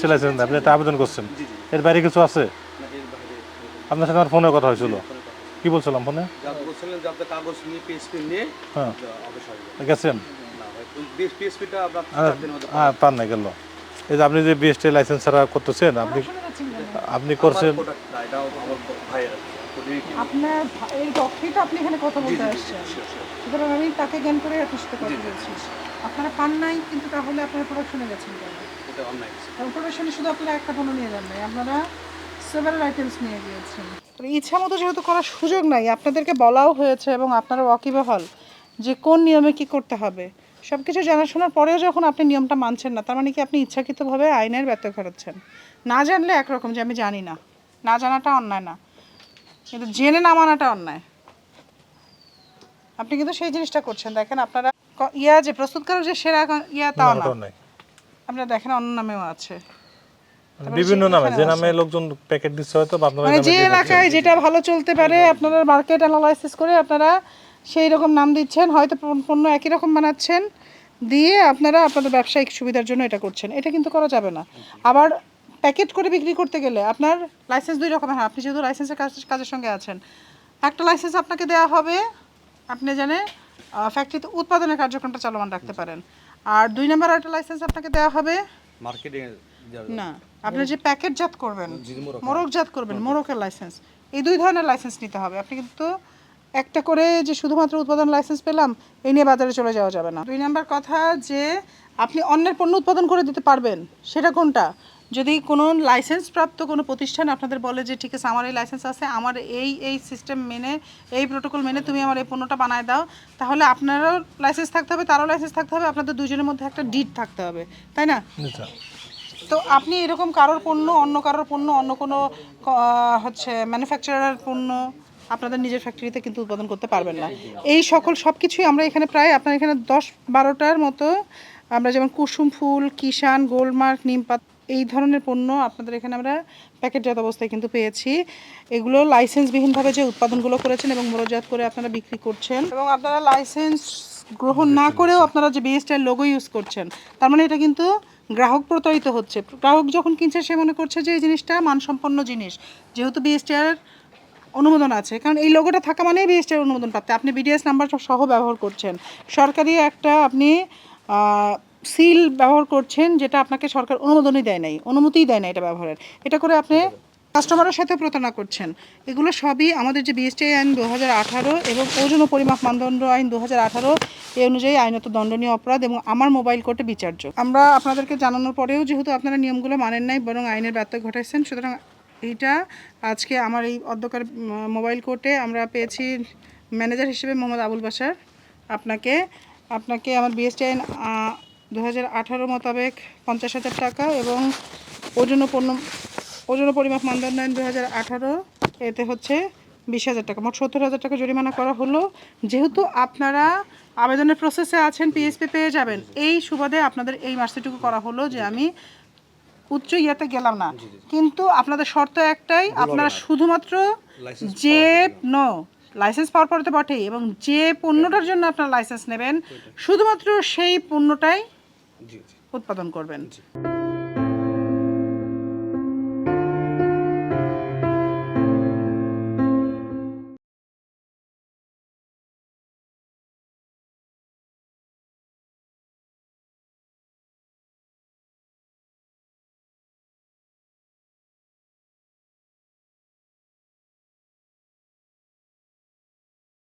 BST licence আপনি একটা আবেদন করছেন। এর বাইরে কিছু আছে? আপনার সাথে আমার ফোনে কথা হয়েছিল। কি বলছিলাম ফোনে? যা বলছিলেন যে আপনার কাগজ নিয়ে পিএসপি নিয়ে হ্যাঁ। গেছেন? না ভাই পিএসপিটা আপনার আর- চার দিনের মধ্যে হ্যাঁ পান না গেল। এই যে আপনি যে বিএসটি লাইসেন্স ছাড়া করতেছেন আপনি আপনি করছেন আপনার এই তো আপনি এখানে কথা বলতে আসছেন. সুতরাং আমি তাকে জ্ঞান করে কথা বলছি। আপনারা পান নাই কিন্তু তাহলে আপনারা প্রোডাকশনে গেছেন কেন? এটা অনলাইন এবং শুধু আপনারা একটা পণ্য নিয়ে যান নাই আপনারা সেভারাল আইটেমস নিয়ে গিয়েছেন। তো ইচ্ছা মতো যেহেতু করার সুযোগ নাই আপনাদেরকে বলাও হয়েছে এবং আপনারা ওয়াকিবহাল যে কোন নিয়মে কি করতে হবে। সব কিছু জানাশোনার পরেও যখন আপনি নিয়মটা মানছেন না তার মানে কি আপনি ইচ্ছাকৃতভাবে আইনের ব্যর্থ ঘটাচ্ছেন না জানলে একরকম যে আমি জানি না। না জানাটা অন্যায় না। কিন্তু জেনে না মানাটা অন্যায়। আপনি কিন্তু সেই জিনিসটা করছেন। দেখেন আপনারা ইয়া যে প্রস্তুতকারক যে সেরা ইয়া তাও না আপনারা দেখেন অন্য নামেও আছে। বিভিন্ন নামে যে নামে লোকজন প্যাকেট দিচ্ছে হয়তো বা আপনারা মানে যে এলাকায় যেটা ভালো চলতে পারে আপনারা মার্কেট অ্যানালাইসিস করে আপনারা সেই রকম নাম দিচ্ছেন হয়তো পণ্য- একই রকম বানাচ্ছেন দিয়ে আপনারা আপনাদের ব্যবসায়িক সুবিধার জন্য এটা করছেন। এটা কিন্তু করা যাবে না। আবার প্যাকেট করে বিক্রি করতে গেলে আপনার লাইসেন্স দুই রকমের হয়। আপনি যেহেতু লাইসেন্সের কাজ কাজের সঙ্গে আছেন একটা লাইসেন্স আপনাকে দেওয়া হবে আপনি জানে ফ্যাক্টরিতে উৎপাদনের কার্যক্রমটা চলমান রাখতে পারেন। আর দুই নম্বর একটা লাইসেন্স আপনাকে দেওয়া হবে। মার্কেটিং না আপনি যে প্যাকেটজাত করবেন মোড়কজাত করবেন মোরকের লাইসেন্স এই দুই ধরনের লাইসেন্স নিতে হবে। আপনি কিন্তু একটা করে যে শুধুমাত্র উৎপাদন লাইসেন্স পেলাম এই নিয়ে বাজারে চলে যাওয়া যাবে না। দুই নাম্বার কথা যে আপনি অন্যের পণ্য উৎপাদন করে দিতে পারবেন সেটা কোনটা? যদি কোনো লাইসেন্সপ্রাপ্ত কোনো প্রতিষ্ঠান আপনাদের বলে যে ঠিক আছে আমার এই লাইসেন্স আছে আমার এই এই সিস্টেম মেনে এই প্রোটোকল মেনে তুমি আমার এই পণ্যটা বানায় দাও তাহলে আপনারও লাইসেন্স থাকতে হবে তারও লাইসেন্স থাকতে হবে আপনাদের দুজনের মধ্যে একটা ডিট থাকতে হবে তাই না। তো আপনি এরকম কারোর পণ্য অন্য কারোর পণ্য অন্য কোনো হচ্ছে ম্যানুফ্যাকচারার পণ্য আপনাদের নিজের ফ্যাক্টরিতে কিন্তু উৎপাদন করতে পারবেন না এই সকল সব কিছুই আমরা এখানে প্রায় আপনার এখানে দশ বারোটার মতো আমরা যেমন কুসুম ফুল কিষান গোলমার্ক নিমপাত এই ধরনের পণ্য আপনাদের এখানে আমরা প্যাকেটজাত অবস্থায় কিন্তু পেয়েছি। এগুলো লাইসেন্সবিহীনভাবে যে উৎপাদনগুলো করেছেন এবং মোড়জাত করে আপনারা বিক্রি করছেন। এবং আপনারা লাইসেন্স গ্রহণ না করেও আপনারা যে বিএসটিআর লোগো ইউজ করছেন, তার মানে এটা কিন্তু গ্রাহক প্রতারিত হচ্ছে। গ্রাহক যখন কিনছে, সে মনে করছে যে এই জিনিসটা মানসম্পন্ন জিনিস। যেহেতু বিএসটিআর অনুমোদন আছে, কারণ এই লোগোটা থাকা মানেই বিএসটিআর অনুমোদন পাচ্ছে আপনি বিডিএস নাম্বার সহ ব্যবহার করছেন। সরকারি একটা আপনি সিল ব্যবহার করছেন যেটা আপনাকে সরকার অনুমোদনই দেয় নাই, অনুমতিই দেয় না এটা ব্যবহারের। এটা করে আপনি কাস্টমারের সাথে প্রতারণা করছেন। এগুলো সবই আমাদের যে বিএসটিআই আইন দু হাজার আঠারো এবং ওজন পরিমাপ মানদণ্ড আইন দু হাজার আঠারো এই অনুযায়ী আইনত দণ্ডনীয় অপরাধ এবং আমার মোবাইল কোর্টে বিচার্য। আমরা আপনাদেরকে জানানোর পরেও যেহেতু আপনারা নিয়মগুলো মানেন নাই, বরং আইনের ব্যত্যয় ঘটাইছেন, সুতরাং এইটা আজকে আমার এই অধ্যকার মোবাইল কোর্টে আমরা পেয়েছি ম্যানেজার হিসেবে মোহাম্মদ আবুল বাসার আপনাকে আপনাকে আমার বিএসটি আইন দু হাজার আঠারো মোতাবেক পঞ্চাশ হাজার টাকা এবং ওজন পণ্য ওজন পরিমাপ মানদণ্ড আইন দু হাজার আঠারো এতে হচ্ছে বিশ হাজার টাকা। মোট সত্তর হাজার টাকা জরিমানা করা হলো। যেহেতু আপনারা আবেদনের প্রসেসে আছেন পিএসপি পেয়ে যাবেন এই সুবাদে আপনাদের এই মাসেটুকু করা হলো যে আমি উচ্চ ইয়েতে গেলাম না। কিন্তু আপনাদের শর্ত একটাই আপনারা শুধুমাত্র যে নো লাইসেন্স পাওয়ার পরে তো বটেই এবং যে পণ্যটার জন্য আপনারা লাইসেন্স নেবেন শুধুমাত্র সেই পণ্যটাই উৎপাদন করবেন।